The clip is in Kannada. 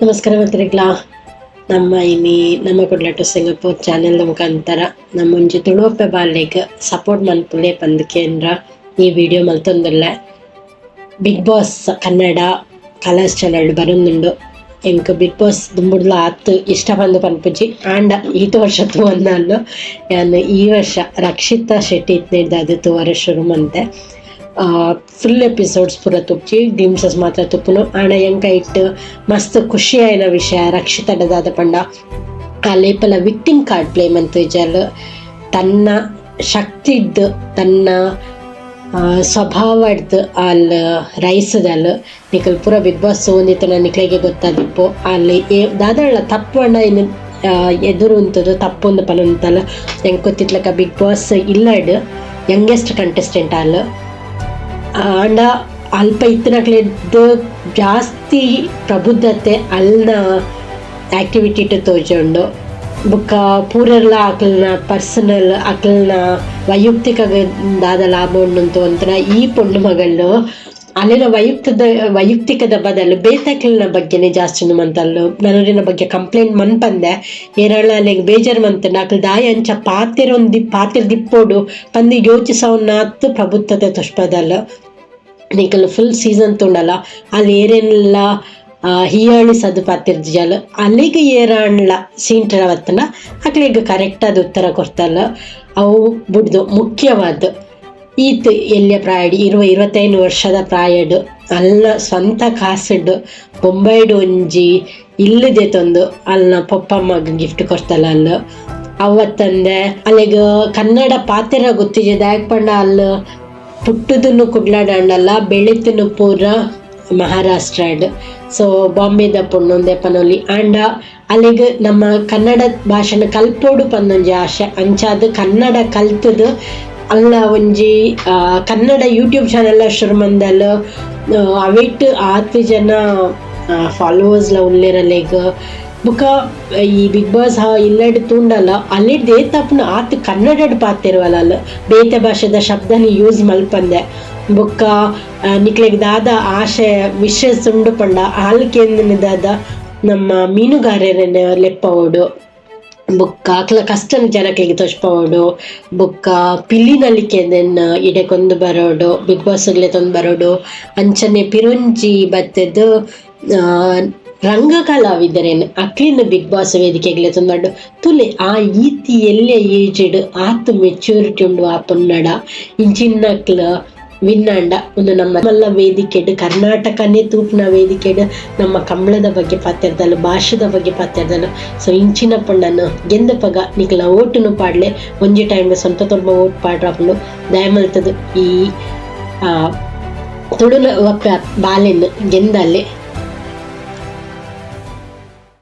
ನಮಸ್ಕಾರ ಮಿತ್ರಗಳಾ ನಮ್ಮ ಇನಿ ನಮ್ಮ ಕುಡ್ಲಟ್ಟು ಸಿಂಗಪುರ್ ಚಾನೆಲ್ ಮುಖಾಂತರ ನಮ್ಮ ಒಂಜಿ ತುಳುವಪ್ಪೆ ಬಾಲೆಗ್ ಸಪೋರ್ಟ್ ಮನ್ಪುಲೆ ಪಂದ್ ಕೇಂದ್ರ ಈ video ಮಲ್ತೊಂದುಲ್ಲೆ Bigg Boss Kannada Colors channel ಬರೋದುಂಡು. ಎಂಕ್ ಬಿಗ್ ಬಾಸ್ ದುಂಬುಡ್ಲ ಆತ್, ಇಷ್ಟ ಬಂದು ಪನ್ಪುಜಿ ಆಂಡ ಈತ ವರ್ಷ ತೂವನ್ನಲ್ಲು ಯಾನ್ ಈ ವರ್ಷ ರಕ್ಷಿತಾ ಶೆಟ್ಟಿ ಇತ್ನಿಡ್ದ ಅದು ತೂವರ ಶುರು ಮಂತೆ ಫುಲ್ ಎಪಿಸೋಡ್ಸ್ ಪೂರ ತುಪ್ಪಿ ಡಿಮ್ಸಸ್ ಮಾತ್ರ ತುಪ್ಪುನು ಅಣ್ಣ ಎಂಕ ಇಟ್ಟು ಮಸ್ತ್ ಖುಷಿ ಆಯ್ನ ವಿಷಯ ರಕ್ಷಿತಡದಾದ ಪಂಡ. ಆ ಲೇಪಲ ವಿಕ್ಟಿಮ್ ಕಾರ್ಡ್ ಪ್ಲೇ ಮಂತುಜಲ್ ತನ್ನ ಶಕ್ತಿ ಇದ್ದು, ತನ್ನ ಸ್ವಭಾವ ಇಡ್ದು ಅಲ್ಲಿ ರೈಸದಲ್. ನಿಖಲ್ ಪೂರ ಬಿಗ್ ಬಾಸ್ ಒಂದಿತ್ತು ನಿಕ್ಲೆಗೆ ಗೊತ್ತಾದಿಪ್ಪು. ಅಲ್ಲಿ ಏ- ದಾದಳ ತಪ್ಪು ಅಣ್ಣ ಇನ್ನು ಎದುರು ಅಂತದ್ದು ತಪ್ಪು ಒಂದು ಅಂತಲ್ಲ ಹೆಂಗೆ ಗೊತ್ತಿತ್ಲಕ್ಕ ಬಿಗ್ ಬಾಸ್ ಇಲ್ಲಡ್ ಯಂಗೆಸ್ಟ್ ಕಂಟೆಸ್ಟೆಂಟ್ ಅಲ್ಲ ಆಂಡ ಅಲ್ಪ ಇತ್ತಿನಕ್ಲೆದ್ದು ಜಾಸ್ತಿ ಪ್ರಬುದ್ಧತೆ ಅಲ್ನ ಆಕ್ಟಿವಿಟಿ ತೋಜುಂಡು ಬೊಕ್ಕ ಪೂರಲ್ಲ ಅಕ್ಲನ ಪರ್ಸನಲ್ ಅಕ್ಲನ ವೈಯಕ್ತಿಕ ದಾದ ಲಾಭ ಉಂಡು ಒಂಥರ ಈ ಪೊಣ್ಣು ಮಗಳು ಅಲ್ಲಿನ ವೈಯಕ್ತದ, ವೈಯಕ್ತಿಕದ ಬದಲು ಬೇತಕ್ಲಿನ ಬಗ್ಗೆನೇ ಜಾಸ್ತಿ ಮಂತಲ್ಲು ನನರಿನ ಬಗ್ಗೆ ಕಂಪ್ಲೇಂಟ್ ಮನ್ಪಂದೆ ಏರಳ ಅಲ್ಲಿಗೆ ಬೇಜಾರು ಮಂತ ನಾಲ್ಕು ದಾಯ ಅಂಚ ಪಾತಿರೊಂದಿ ಪಾತಿರ್ ದಿಪ್ಪೋಡು ಪಂದಿ ಯೋಚಿಸವನ್ನಾತ್ ಪ್ರಭುತ್ವದ ತುಷ್ಪದಲ್ಲ. ನಿಕಲ್ ಫುಲ್ ಸೀಸನ್ ತುಂಡಲ್ಲ ಅಲ್ಲಿ ಏರೇನೆಲ್ಲ ಹಿಯಾಳಿ ಸದ್ದು ಪಾತಿರ್ಜಲ್ ಅಲ್ಲಿಗೆ ಏರಾಣ್ಲ ಸೀಂಟರ ವತ್ತನ ಅಕ್ಲಿಗೆ ಕರೆಕ್ಟ್ ಆದ ಉತ್ತರ ಕೊಡ್ತಲ್ಲ. ಅವು ಬಿಡ್ದು ಮುಖ್ಯವಾದ ಈತ್ ಎಲ್ಲಿಯ ಪ್ರಾಯಡ್ ಇರುವ ಇರುವತ್ತೈದು ವರ್ಷದ ಪ್ರಾಯಡ್ ಅಲ್ಲ, ಸ್ವಂತ ಕಾಸಡ್ ಬೊಂಬೈಡ್ ಒಂಜಿ ಇಲ್ಲದೆ ತಂದು ಅಲ್ಲ ಪಪ್ಪಮ್ಮಗ ಗಿಫ್ಟ್ ಕೊಡ್ತಲ್ಲ ಅಲ್ಲ. ಅವತ್ತಂದೆ, ಅಲ್ಲಿಗ ಕನ್ನಡ ಪಾತ್ರ ಗೊತ್ತಿದೆ ದಾಯಕ್ ಪಂಡ ಅಲ್ಲ. ಪುಟ್ಟದನ್ನು ಕುಡ್ಲಾಡಲ್ಲ ಬೆಳೆತನು ಪೂರ ಮಹಾರಾಷ್ಟ್ರಡ್ ಸೊ ಬಾಂಬೆದ ಪೊಣ್ಣೊಂದೆ ಪನೊಲಿ. ಆಂಡ ಅಲ್ಲಿಗೆ ನಮ್ಮ ಕನ್ನಡ ಭಾಷೆನ ಕಲ್ಪೋಡು ಪನ್ನೊಂಜಿ ಆಶೆ. ಅಂಚಾದ ಕನ್ನಡ ಕಲ್ತದು ಅಲ್ಲ ಒಂಜಿ ಕನ್ನಡ ಯೂಟ್ಯೂಬ್ ಚಾನೆಲ್ ಶುರು ಮಂದಲ್ ಅವೇಟ್ ಆತು ಜನ ಫಾಲೋವರ್ಸ್ಲ ಉಳ್ಳೇರಲೆಗ್ ಬುಕ್ಕ ಈ ಬಿಗ್ ಬಾಸ್ ಇಲ್ಲಡ್ ತೂಂಡಲ್ಲ ಅಲ್ಲಿಡ್ ದೇತಪ್ಪನ ಆತ್ ಕನ್ನಡಡ್ ಪಾತಿರುವಲ್ಲ ಅಲ್ಲ, ಬೇತೆ ಭಾಷೆದ ಶಬ್ದನಿ ಯೂಸ್ ಮಲ್ಪಂದೆ. ಬುಕ್ಕ ನಿಕ್ಲೆಗ್ ದಾದ ಆಶೆ ವಿಷಯ ಸುಂಡು ಪಂಡ ಹಾಲ್ಕೇಂದ್ರದಾದ ನಮ್ಮ ಮೀನುಗಾರರನ್ನ ಲೆಪ್ಪವೋಡು ಬುಕ್ಕ, ಅಕ್ಲ ಕಷ್ಟನ ಜನಕ್ಕೆ ತೋಚ್ಪವೋಡು ಬುಕ್ಕ ಪಿಲ್ಲಿನಲ್ಲಿಕೆ ಇಡೆ ಕೊಂದು ಬರೋಡು ಬಿಗ್ ಬಾಸ್ ಬಾಸ್ಗ್ಲೆ ತಂದು ಬರೋಡು ಅಂಚನೆ ಪಿರುಂಜಿ ಬತ್ತದ್ದು ರಂಗ ಕಲಾವಿದರೇನು ಅಕ್ಲಿನ ಬಿಗ್ ಬಾಸ್ ವೇದಿಕೆಗ್ಲೆ ತಂದು ತುಲೆ, ಆ ಈತಿ ಎಲ್ಲೆ ಏಜ್ಡ್ ಆತು ಮೆಚ್ಯೂರಿಟಿ ಉಂಡು ಆ ಪೊನ್ನಡ. ಇಂಚಿನ್ನಕ್ಲ ವಿನ್ನಂಡ. ಒಂದು ನಮ್ಮ ಮಲ್ಲ ವೇದಿಕೆಡ್, ಕರ್ನಾಟಕನೇ ತೂಪಿನ ವೇದಿಕೆಡ್, ನಮ್ಮ ಕಂಬಳದ ಬಗ್ಗೆ ಪಾತಿರ್ದಲ್ಲ ಭಾಷೆದ ಬಗ್ಗೆ ಪಾತಿರ್ದಲ್ಲ ಸೊ ಇಂಚಿನ ಪಣ್ಣನ್ನು ಗೆಂದ ಪಗ ನಿಕ್ಲ ಓಟುನು ಪಾಡ್ಲೆ, ಒಂಜಿ ಟೈಮ್ ಸ್ವಂತ ತೊಂಬ ಓಟ್ ಪಾಡ್ರಾಪುಂಡು ದಯಮಲ್ತದು ಈ, ಆ ಬಾಲೆನ್ನು ಗೆಂದಲ್ಲೆ.